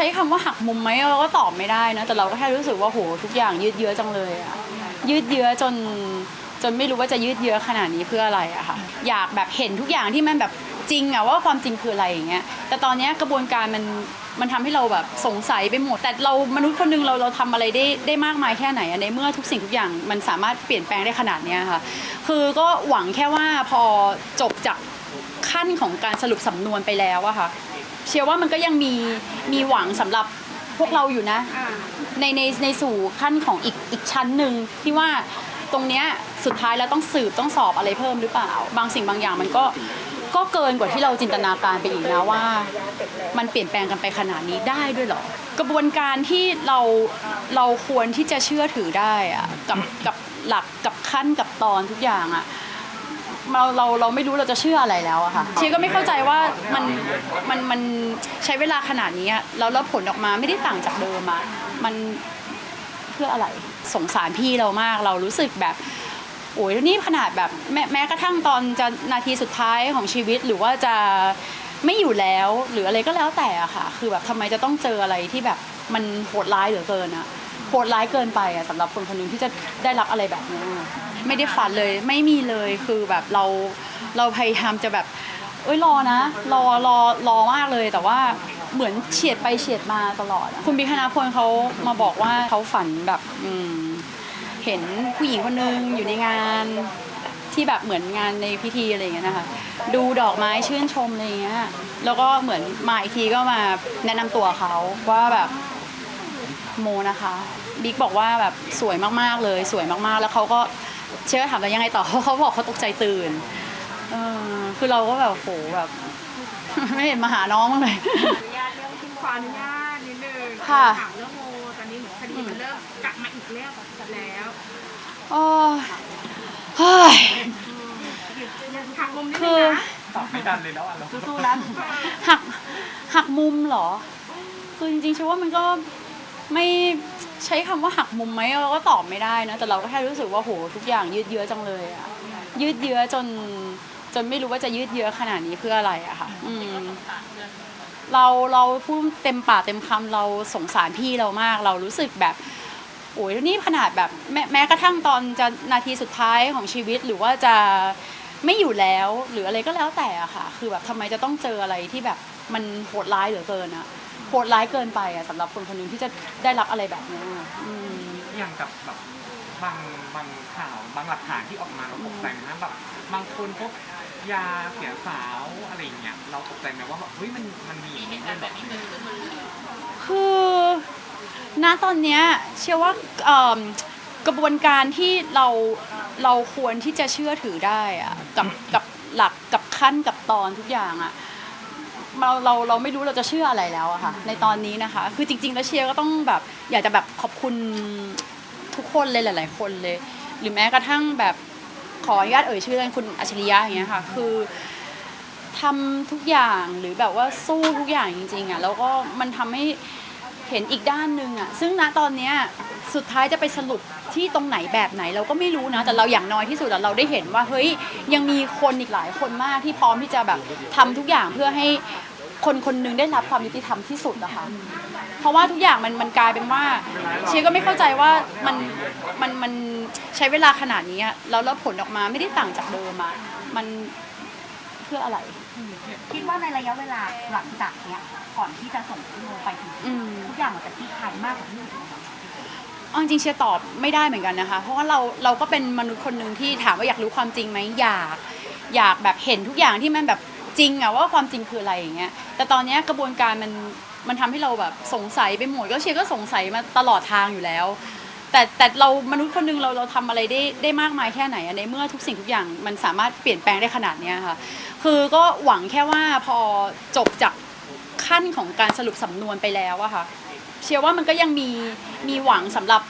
ช้คำว่าหักมุมไหมเราก็ตอบไม่ได้นะ แต่เราก็แค่รู้สึกว่าโหทุกอย่างยืดเยื้อจังเลยอะยืดเยื้อจนจนไม่รู้ว่าจะยืดเยื้อขนาดนี้เพื่ออะไรอะค่ะ อยากแบบเห็นทุกอย่างที่มันแบบจริงอะว่าความจริงคืออะไรอย่างเงี้ย แต่ตอนเนี้ยกระบวนการมันมันทำให้เราแบบสงสัยไปหมด แต่เรามนุษย์คนหนึงเราเราทำอะไรได้ได้มากมายแค่ไหนอะในเมื่อทุกสิ่งทุกอย่างมันสามารถเปลี่ยนแปลงได้ขนาดเนี้ยค่ะ คือก็หวังแค่ว่าพอจบจากขั้นของการสรุปสำนวนไปแล้วอะค่ะ เชื่อว่ามันก็ยังมีมีหวังสำหรับพวกเราอยู่นะในในในสู่ขั้นของอีกอีกชั้นหนึ่งที่ว่าตรงเนี้ยสุดท้ายแล้วต้องสืบต้องสอบอะไรเพิ่มหรือเปล่า บางสิ่งบางอย่างมันก็ก็เกินกว่าที่เราจินตนาการไปอีกนะว่า มันเปลี่ยนแปลงกันไปขนาดนี้ได้ด้วยเหรอ กระบวนการที่เราเราควรที่จะเชื่อถือได้อะกับกับหลักกับขั้นกับตอนทุกอย่างอะ เราเราเราไม่รู้เราจะเชื่ออะไรแล้วอะค่ะเชียก็ไม่เข้าใจว่ามันมันมันใช้เวลาขนาดนี้อะแล้วแล้วผลออกมาไม่ได้ต่างจากเดิมอะมันเพื่ออะไรสงสารพี่เรามากเรารู้สึกแบบโอ้ยแล้วนี่ขนาดแบบแม้แม้กระทั่งตอนจะนาทีสุดท้ายของชีวิตหรือว่าจะไม่อยู่แล้วหรืออะไรก็แล้วแต่อะค่ะ คือแบบทำไมจะต้องเจออะไรที่แบบมันโหดร้ายเหลือเกินอะโหดร้ายเกินไปอะสำหรับคนคนหนึงที่จะได้รับอะไรแบบนี้ ไม่ได้ฝันเลยไม่มีเลยคือแบบเราเราพยายามจะแบบ เอ้ยรอนะ รอรอรอมากเลยแต่ว่าเหมือนเฉียดไปเฉียดมาตลอด คุณบิ๊กคณาพลเขามาบอกว่าเขาฝันแบบอืมเห็นผู้หญิงคนนึงอยู่ในงานที่แบบเหมือนงานในพิธีอะไรอย่างเงี้ยนะคะดูดอกไม้ชื่นชมอะไรอย่างเงี้ยแล้วก็เหมือนมาอีกทีก็มาแนะนำตัวเขาว่าแบบโมนะคะบิ๊กบอกว่าแบบสวยมากๆเลย สวยมากๆ แล้วเขาก็ เชื่อถามว่ายังไงต่อเขาเขาบอกเขาตกใจตื่นเออคือเราก็แบบโหแบบ ไม่เห็นมาหาน้องบ้างเลยอนุญาตเรื่องคุณขออนุญาตนิดนึงค่ะ ถามเรื่องโมตอนนี้เหมือนคดีมันเริ่มกลับมาอีกแล้วแล้วโอ้ยเฮ้ยหักมุมนิดคืนึองนะตอบไม่ดันเลยแล้วอะเราสู้ๆนะหักหักมุมเหรอ คือจริงๆฉันว่ามันก็ ไม่ใช้คำว่าหักมุมไหมเราก็ตอบไม่ได้นะ แต่เราก็แค่รู้สึกว่าโหทุกอย่างยืดเยื้อจังเลยอะยืดเยื้อจนจนไม่รู้ว่าจะยืดเยื้อขนาดนี้เพื่ออะไรอะค่ะอืมเราเราพูดเต็มปากเต็มคำเราสงสารพี่เรามาก เรารู้สึกแบบโอ้ยนี่ขนาดแบบแม้แม้กระทั่งตอนจะนาทีสุดท้ายของชีวิตหรือว่าจะไม่อยู่แล้วหรืออะไรก็แล้วแต่อะค่ะ คือแบบทำไมจะต้องเจออะไรที่แบบมันโหดร้ายเหลือเกินอะ โหดร้ายเกินไปอะสำหรับคนคนหนึงที่จะได้รับอะไรแบบเนี้ยอะอืม อย่างกับแบบบางบางข่าวบางหลักฐานที่ออกมาเราตกใจนะแบบบางคนพบยาเสียสาวอะไรอย่างเงี้ยเราตกใจไหมว่าแบบเฮ้ยมันมันมีอย่างนี้ด้วยเหรอคือณตอนเนี้ยเชื่อว่าเอิ่มกระบวนการที่เราเราควรที่จะเชื่อถือได้อะกับกับหลักกับขั้นกับตอนทุกอย่างอะ เราเราเราไม่รู้เราจะเชื่ออะไรแล้วอะค่ะ ในตอนนี้นะคะ คือจริง ๆ แล้วเชียร์ก็ต้องแบบอยากจะแบบขอบคุณทุกคนเลยหลาย ๆ คนเลย หรือแม้กระทั่งแบบขออนุญาตเอ่ยชื่อเลยคุณอัจฉริยะอย่างเงี้ยค่ะ คือทำทุกอย่างหรือแบบว่าสู้ทุกอย่างจริงๆอะแล้วก็มันทำให้เห็นอีกด้านหนึ่งอะซึ่งณตอนเนี้ย สุดท้ายจะไปสรุปที่ตรงไหนแบบไหนเราก็ไม่รู้นะ แต่เราอย่างน้อยที่สุดเราได้เห็นว่าเฮ้ยยังมีคนอีกหลายคนมากที่พร้อมที่จะแบบทำทุกอย่างเพื่อให้คนคนหนึงได้รับความยุติธรรมที่สุดนะคะเพราะว่าทุกอย่างมันมันกลายเป็นว่า เชียร์ก็ไม่เข้าใจว่ามันมันมันใช้เวลาขนาดนี้แล้วแล้วผลออกมาไม่ได้ต่างจากเดิมอะมันเพื่ออะไร คิดว่าในระยะเวลาหลังจากเนี้ยก่อนที่จะส่งพี่โมไปถึงทุกอย่างมันจะคลี่คลายมากกว่าที่ เอาจริงเชียร์ตอบไม่ได้เหมือนกันนะคะ เพราะว่าเราเราก็เป็นมนุษย์คนหนึ่งที่ถามว่าอยากรู้ความจริงไหมอยาก อยากแบบเห็นทุกอย่างที่มันแบบจริงอะว่าความจริงคืออะไรอย่างเงี้ยแต่ตอนเนี้ยกระบวนการมันมันทำให้เราแบบสงสัยไปหมดก็เชียร์ก็สงสัยมาตลอดทางอยู่แล้ว แต่แต่เรามนุษย์คนหนึงเราเราทำอะไรได้ได้มากมายแค่ไหนอะในเมื่อทุกสิ่งทุกอย่างมันสามารถเปลี่ยนแปลงได้ขนาดเนี้ยค่ะ คือก็หวังแค่ว่าพอจบจากขั้นของการสรุปสำนวนไปแล้วอะค่ะ เชื่อว่ามันก็ยังมีมีหวังสำหรับ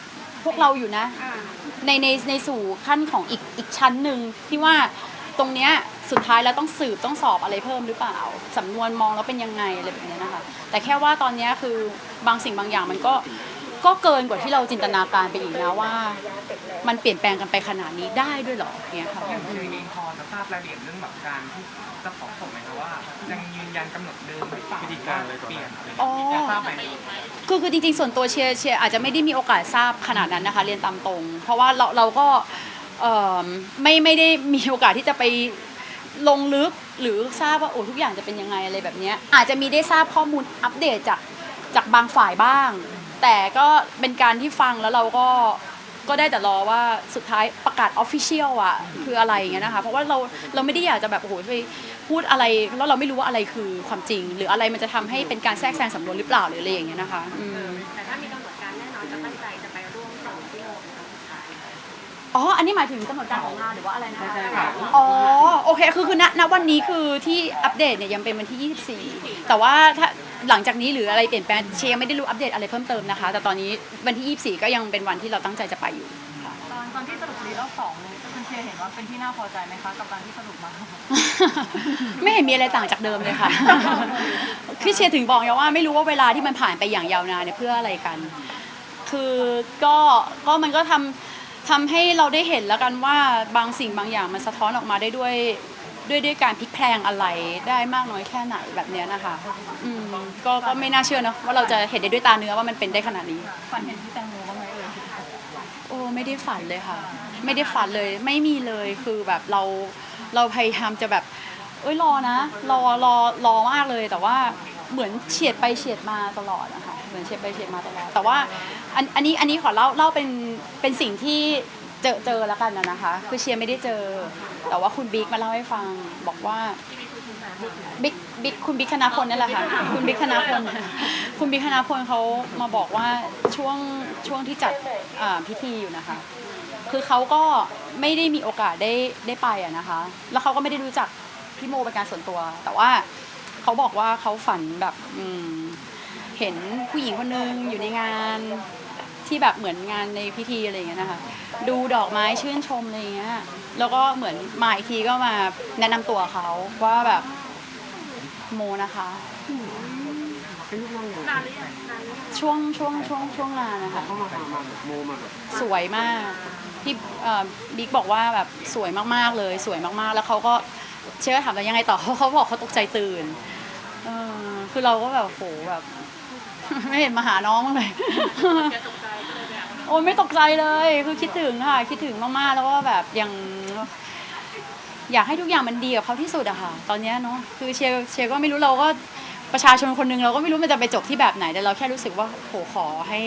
พวกเราอยู่นะ อ่าในในในสู่ขั้นของอีกอีกชั้นหนึ่งที่ว่าตรงเนี้ยสุดท้ายแล้วต้องสืบต้องสอบอะไรเพิ่มหรือเปล่าสำนวนมองแล้วเป็นยังไงอะไรแบบเนี้ยนะคะแต่แค่ว่าตอนเนี้ยคือบางสิ่งบางอย่างมันก็ ก็เกินกว่าที่เราจินตนาการไปอีกนะว่า มันเปลี่ยนแปลงกันไปขนาดนี้ได้ด้วยเหรอเนี่ยค่ะอย่างเชยเองพอจะทราบรายละเอียดเรื่องแบบการที่จะขอส่งไหมคะว่ายังยืนยันกำหนดเดิมหรือเปล่าวิธีการอะไรเปลี่ยนอ๋อเงี้ยทราบไหมคือคือจริงๆ ส่วนตัวเชียร์เชียร์อาจจะไม่ได้มีโอกาสทราบขนาดนั้นนะคะ เรียนตามตรง เพราะว่าเราเราก็เอ่อไม่ไม่ได้มีโอกาสที่จะไปลงลึกหรือทราบว่าโอ้ทุกอย่างจะเป็นยังไงอะไรแบบเนี้ยอาจจะมีได้ทราบข้อมูลอัปเดตจาก จากบางฝ่ายบ้าง แต่ก็เป็นการที่ฟังแล้วเราก็ก็ได้แต่รอว่าสุดท้ายประกาศออฟฟิเชียลอะคืออะไรอย่างเงี้ยนะคะเพราะว่าเราเราไม่ได้อยากจะแบบโอ้โหไปพูดอะไรแล้วเราไม่รู้ว่าอะไรคือความจริง หรืออะไรมันจะทำให้เป็นการแทรกแซงสำนวนหรือเปล่าหรืออะไรอย่างเงี้ยนะคะอืมแต่ถ้ามีกำหนดการแน่นอนจะตั้งใจจะไปร่วมส่งที่โมเป็นครั้งสุดท้ายอ๋อ อันนี้หมายถึงกำหนดการของงานหรือว่าอะไรนะคะใช่ค่ะอ๋อ โอเค คือคือณณวันนี้คือที่อัปเดตเนี่ยยังเป็นวันที่ 24 แต่ว่าถ้า หลังจากนี้หรืออะไรเปลี่ยนแปลงเชียร์ยังไม่ได้รู้อัปเดตอะไรเพิ่มเติมนะคะ แต่ตอนนี้วันที่ 24 ก็ยังเป็นวันที่เราตั้งใจจะไปอยู่ ตอนตอนที่สรุปรีรอบสองเลยคุณเชียร์เห็นว่าเป็นที่น่าพอใจไหมคะกับการที่สรุปมา ไม่เห็นมีอะไรต่างจากเดิมเลยค่ะ คือเชียร์ถึงบอกไงว่าไม่รู้ว่าเวลาที่มันผ่านไปอย่างยาวนานเนี่ยเพื่ออะไรกัน คือก็ก็มันก็ทำทำให้เราได้เห็นแล้วกันว่าบางสิ่งบางอย่างมันสะท้อนออกมาได้ด้วย ด้วยด้วยการพลิกแพลงอะไรได้มากน้อยแค่ไหนแบบเนี้ยนะคะอืมก็ก็ไม่น่าเชื่อเนอะว่าเราจะเห็นได้ด้วยตาเนื้อว่ามันเป็นได้ขนาดนี้ ฝันเห็นพี่แตงโมบ้างไหมเอ่ยโอ้ไม่ได้ฝันเลยค่ะ ไม่ได้ฝันเลยไม่มีเลยคือแบบเราเราพยายามจะแบบ เอ้ยรอนะ รอรอรอมากเลยแต่ว่าเหมือนเฉียดไปเฉียดมาตลอดนะคะเหมือนเฉียดไปเฉียดมาตลอดแต่ว่าอันอันนี้อันนี้ขอเล่าเล่าเป็นเป็นสิ่งที่ เจอเจอแล้วกันนะนะคะ คือเชียร์ไม่ได้เจอ แต่ว่าคุณบิ๊กมาเล่าให้ฟัง บอกว่าบิ๊กบิ๊กคุณบิ๊กคณพลนั่นแหละค่ะคุณบิ๊กคณพลคุณบิ๊กคณพลเขามาบอกว่าช่วงช่วงที่จัดพิธีอยู่นะคะ คือเขาก็ไม่ได้มีโอกาสได้ได้ไปอะนะคะ แล้วเขาก็ไม่ได้รู้จักพี่โมเป็นการส่วนตัว แต่ว่าเขาบอกว่าเขาฝันแบบอืเห็นผู้หญิงคนนึงอยู่ในงานที่แบบเหมือนงานในพิธีอะไรอย่างเงี้ยนะคะ ดูดอกไม้ชื่นชมอะไรเงี้ย แล้วก็เหมือนมาอีกทีก็มาแนะนำตัวเขาว่าแบบโมนะคะนานหรือยังอยังช่วงช่วงช่วงช่วงงานนะคะ เข้ามาหามาแบบโมมาแบบสวยมากพี่เอ่อบิ๊กบอกว่าแบบสวยมากๆเลย สวยมากๆ แล้วเขาก็เชื่อถามว่ายังไงต่อเขาเขาบอกเขาตกใจตื่นเออคือเราก็แบบโหแบบ ไม่เห็นมาหาน้องบ้างเลย แกต โอ้ยไม่ตกใจเลย คือคิดถึงค่ะ คิดถึงมากๆ แล้วก็แบบยังอยากให้ทุกอย่างมันดีกับเขาที่สุดอะค่ะ ตอนเนี้ยเนาะคือเชียร์เชียร์ก็ไม่รู้เราก็ประชาชนคนหนึ่งเราก็ไม่รู้มันจะไปจบที่แบบไหนแต่เราแค่รู้สึกว่าโหขอให้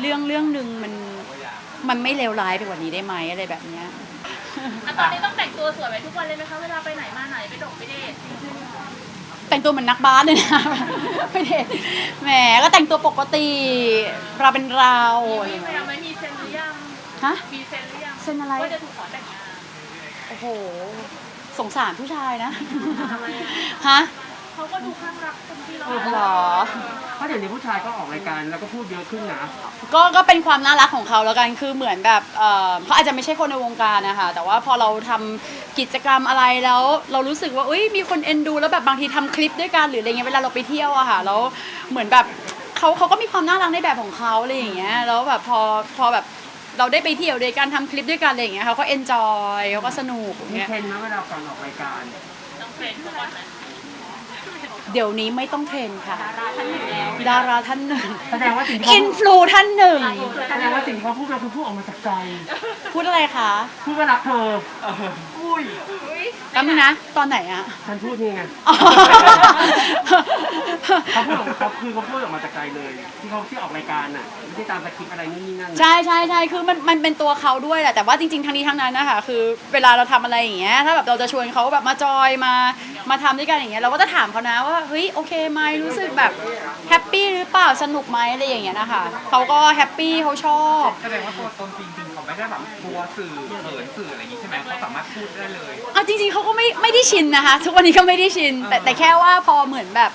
เรื่องเรื่องหนึ่งมันมันไม่เลวร้ายไปกว่านี้ได้ไหมอะไรแบบเนี้ย อะตอนนี้ต้องแต่งตัวสวยไว้ทุกวันเลยไหมคะเวลาไปไหนมาไหนไปดกไปเดทแต่งตัวเหมือนนักบาสเลยนะ ไม่ได้แหมก็แต่งตัวปกติเราเป็นเราอะไรมีอย่างพเงี้ยายยามไห ฮะ มีเซ็นหรือยังเซ็นอะไร ว่าจะถูกขอแต่งงานโอ้โห สงสารผู้ชายนะ ทำไมอะฮะ เขาก็ดูข้างรักคนที่เราหรอ เพราะเดี๋ยวนี้ผู้ชายก็ออกรายการแล้วก็พูดเยอะขึ้นนะ ก็ก็เป็นความน่ารักของเขาแล้วกันคือเหมือนแบบเอ่อเขาอาจจะไม่ใช่คนในวงการนะคะแต่ว่าพอเราทำกิจกรรมอะไรแล้ว เรารู้สึกว่าอุ้ยมีคนเอ็นดู แล้วแบบบางทีทำคลิปด้วยกันหรืออะไรเงี้ยเวลาเราไปเที่ยวอะค่ะแล้วเหมือนแบบเขาเขาก็มีความน่ารักในแบบของเขาอะไรอย่างเงี้ยแล้วแบบพอพอแบบ เราได้ไปเที่ยวด้วยกันทำคลิปด้วยกันอะไรอย่างเงี้ยเขาก็เอนจอยเขาก็สนุกอย่างมีเงี้ย เทรนด์ไหมเวลาก่อนออกรายการต้องเทรนเขาก่อนไหมเดี๋ยวนี้ไม่ต้องเทรนค่ะ ดาราท่านหนึ่งแสดงว่าสิ่งที่อิเขานฟลูท่านหนึ่ง แสดงว่าสิ่งที่เขาพูดมาคือพูดออกมาจากใจพูดอะไรคะ พูดว่ารักเธอ แป๊บนึงนะ ตอนไหนอะ ฉันพูดนี่ไงอ๋อ เขาพูดออกเขาคือเขาพูดออกมาจากใจเลย ที่เขาที่ออกรายการน่ะไม่ได้ตามสคริปต์อะไรนี่นี่นั่นใช่ใช่ใช่คือมันมันเป็นตัวเขาด้วยแหละแต่ว่าจริงๆทั้งนี้ทั้งนั้นนะคะคือเวลาเราทำอะไรอย่างเงี้ยถ้าแบบเราจะชวนเขาแบบมาจอยมามาทำด้วยกันอย่างเงี้ยเราก็จะถามเขานะว่าเฮ้ยโอเคไหมรู้สึกแบบแฮปปี้หรือเปล่าสนุกไหมอะไรอย่างเงี้ยนะคะเขาก็แฮปปี้เขาชอบ แสดงว่าตัวตนจริงๆเขา ไม่ได้แบบกลัวสื่อเขินสื่ออะไรอย่างงี้ใช่ไหมเขาสามารถพูดได้เลย เอาจริงๆเขาก็ไม่ไม่ได้ชินนะคะ ทุกวันนี้ก็ไม่ได้ชิน แต่แต่แค่ว่าพอเหมือนแบบ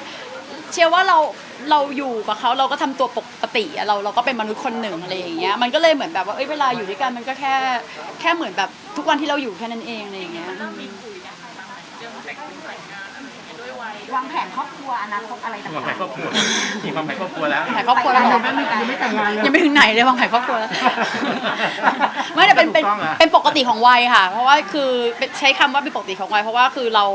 เชื่อว่าเราเราอยู่กับเขาเราก็ทำตัวปกติอะเราเราก็เป็นมนุษย์คนหนึ่งอะไรอย่างเงี้ยมันก็เลยเหมือนแบบว่าเอ้ยเวลาอยู่ด้วยกันมันก็แค่แค่เหมือนแบบทุกวันที่เราอยู่แค่นั้นเองอะไรอย่างเงี้ยอืมมีคุย วยวัยวางแผนครอบครัวอนาคตอะไรต่างวางแผนครอบๆครัวมีวางแผนครอบครัวแล้ว แผนครอบครัวแล้วเหรอยังไม่ยังไม่แต่งงานเลยยังไม่ถึงไหนเลยวางแผนครอบครัวแล้วไม่แต่เป็นเป็นถูกต้องอะเป็นปกติของวัยค่ะ เพราะว่าคือเป็นใช้คำว่าเป็นปกติของวัยเพราะว่าคือเรา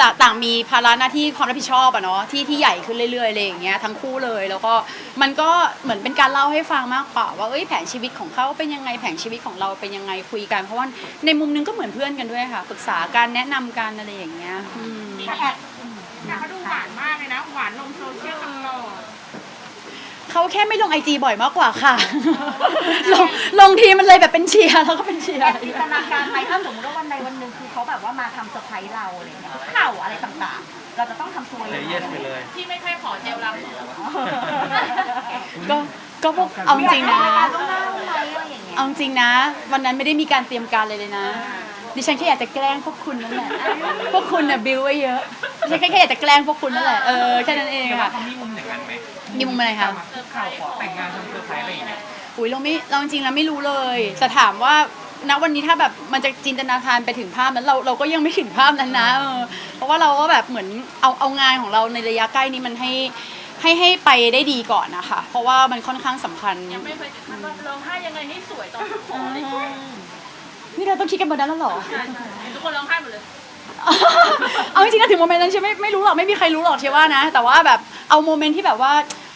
จะต่างมีภาระหน้าที่ความรับผิดชอบอะเนาะที่ที่ใหญ่ขึ้นเรื่อยๆอะไรอย่างเงี้ยทั้งคู่เลยแล้วก็มันก็เหมือนเป็นการเล่าให้ฟังมากกว่าว่าเอ้ยแผนชีวิตของเขาเป็นยังไงแผนชีวิตของเราเป็นยังไงคุยกันเพราะว่าในมุมนึงก็เหมือนเพื่อนกันด้วยค่ะปรึกษาการแนะนำกันอะไรอย่างเงี้ยอืม แต่เขาดูหวานมากเลยนะ หวานลงโซเชียลมัน เขาแค่ไม่ลงไอจีบ่อยมากกว่าค่ะ ลงลงทีมันเลยแบบเป็นเชียร์แล้วก็เป็นเชียร์แอบจินตนาการไหมถ้าสมมติว่าวันใดวันหนึ่งคือเขาแบบว่ามาทำเซอร์ไพรส์เราอะไรเงี้ยข่าวอะไรต่างๆ เราจะต้องทำตัวเลยังยไง เยสไปเลย ที่ไม่ค่อยขอเจลล้างมือ ก็ก็พวกเอาจริงๆนะ ต้องเล่าไหมอะไรอย่างเงี้ยเอาจริงๆนะ วันนั้นไม่ได้มีการเตรียมการเลยเลยนะ ดิฉันแค่อยากจะแกล้งพวกคุณนั่นแหละ พวกคุณน่ะบิวไว้เยอะดิฉันแค่อยากจะแกล้งพวกคุณนั่นแหละ เออแค่นั้นเองแต่ว่าค่ะ เขามีมุมอย่างนั้นไหม มีมุมอะไรคะ มาคุกเข่าขอแต่งงานทำเซอร์ไพรส์อะไรอย่างเงี้ยอุ้ยเราไม่เราจริงๆแล้วไม่รู้เลย แต่ถามว่าณวันนี้ถ้าแบบมันจะจินตนาการไปถึงภาพนั้นเราเราก็ยังไม่ถึงภาพนั้นนะเออเพราะว่าเราก็แบบเหมือนเอาเอางานของเราในระยะใกล้นี้มันให้ให้ให้ไปได้ดีก่อนนะคะ เพราะว่ามันค่อนข้างสำคัญ ยังไม่เคยถึงขั้นว่าร้องไห้ยังไงให้สวยตอนขอเลยนี่เราต้องคิดกันบนนั้นแล้วเหรอ ทุกคนร้องไห้หมดเลย เอาจริงๆนะถึงโมเมนต์นั้นเชื่อไม่ไม่รู้หรอกไม่มีใครรู้หรอกเชื่อว่านะ แต่ว่าแบบเอาโมเมนต์ที่แบบว่า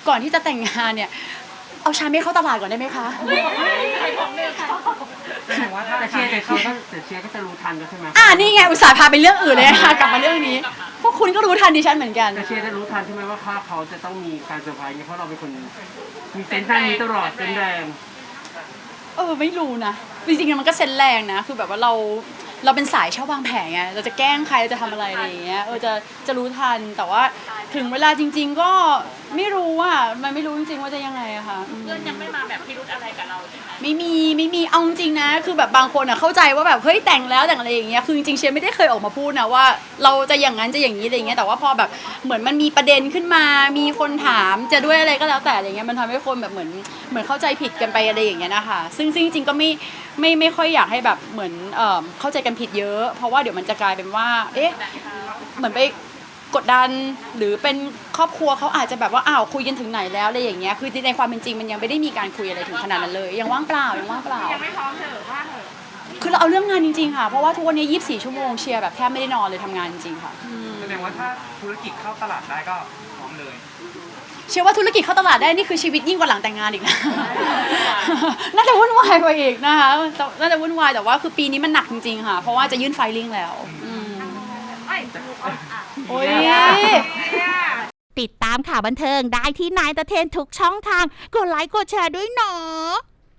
ก่อนที่จะแต่งงานเนี่ย เอาชาเม่เข้าตลาดก่อนได้ไหมคะแสดงว่าถ้าแต่เชียร์แต่เชียร์ก็แต่เชียร์ก็จะรู้ทันแล้วใช่ไหมอ่านี่ไงอุตส่าห์พาไปเรื่องอื่นเลยนะคะกลับมาเรื่องนี้ พวกคุณก็รู้ทันดิฉันเหมือนกัน แต่เชียร์จะรู้ทันใช่ไหมว่าภาพเขาจะต้องมีการเซอร์ไพรส์เนี่ยเพราะเราเป็นคนมีเซนส์ด้านนี้ตลอดเป็นแรงเออไม่รู้นะ จริงๆมันก็เซนแรงนะ คือแบบว่าเราเราเป็นสายชอบวางแผนไงเราจะแกล้งใครเราจะทำอะไรอะไรอย่างเงี้ยเออจะจะรู้ทันแต่ว่าถึงเวลาจริง ๆ ก็ ไม่รู้ว่ามันไม่รู้จริงๆว่าจะยังไงอะค่ะอืมเพื่อนยังไม่มาแบบพิรุธอะไรกับเราใช่ไหมไม่มีไม่มีเอาจริงๆนะ คือแบบบางคนอะเข้าใจว่าแบบเฮ้ยแต่งแล้วแต่งอะไรอย่างเงี้ยคือจริงๆเชียร์ไม่ได้เคยออกมาพูดนะว่า เราจะอย่างนั้นจะอย่างนี้อะไรอย่างเงี้ยแต่ว่าพอแบบเหมือนมันมีประเด็นขึ้นมา มีคนถามจะด้วยอะไรก็แล้วแต่อะไรเงี้ยมันทำให้คนแบบเหมือนเหมือนเข้าใจผิดกันไปอะไรอย่างเงี้ยนะคะซึ่งซึ่งจริงๆก็ไม่ไม่ไม่ค่อยอยากให้แบบเหมือนเอ่อเข้าใจกันผิดเยอะ เพราะว่าเดี๋ยวมันจะกลายเป็นว่าเอ๊ะ เหมือนไป กดดัน หรือเป็นครอบครัวเขาอาจจะแบบว่าอ้าวคุยกันถึงไหนแล้วอะไรอย่างเงี้ยคือในความเป็นจริงมันยังไม่ได้มีการคุยอะไรถึงขนาดนั้นเลย ยังว่างเปล่ายังว่างเปล่า ยังไม่พร้อมเถอะว่าเถอะคือเราเอาเรื่องงานจริงๆค่ะ เพราะว่าทุกวันนี้ 24 ชั่วโมงเชียร์แบบแทบไม่ได้นอนเลยทำงานจริงๆค่ะอืมแสดงว่าถ้าธุรกิจเข้าตลาดได้ก็พร้อมเลย เชื่อว่าธุรกิจเข้าตลาดได้นี่คือชีวิตยิ่งกว่าหลังแต่งงานอีกนะ น่าจะวุ่นวายกว่าอีกนะคะแต่น่าจะวุ่นวายแต่ว่าคือปีนี้มันหนักจริงๆค่ะ เพราะว่าจะยื่นไฟลิ่งแล้วอืม โอ้ยติดตามข่าวบันเทิงได้ที่นายตะเทนทุกช่องทาง กดไลค์กดแชร์ด้วยเนาะ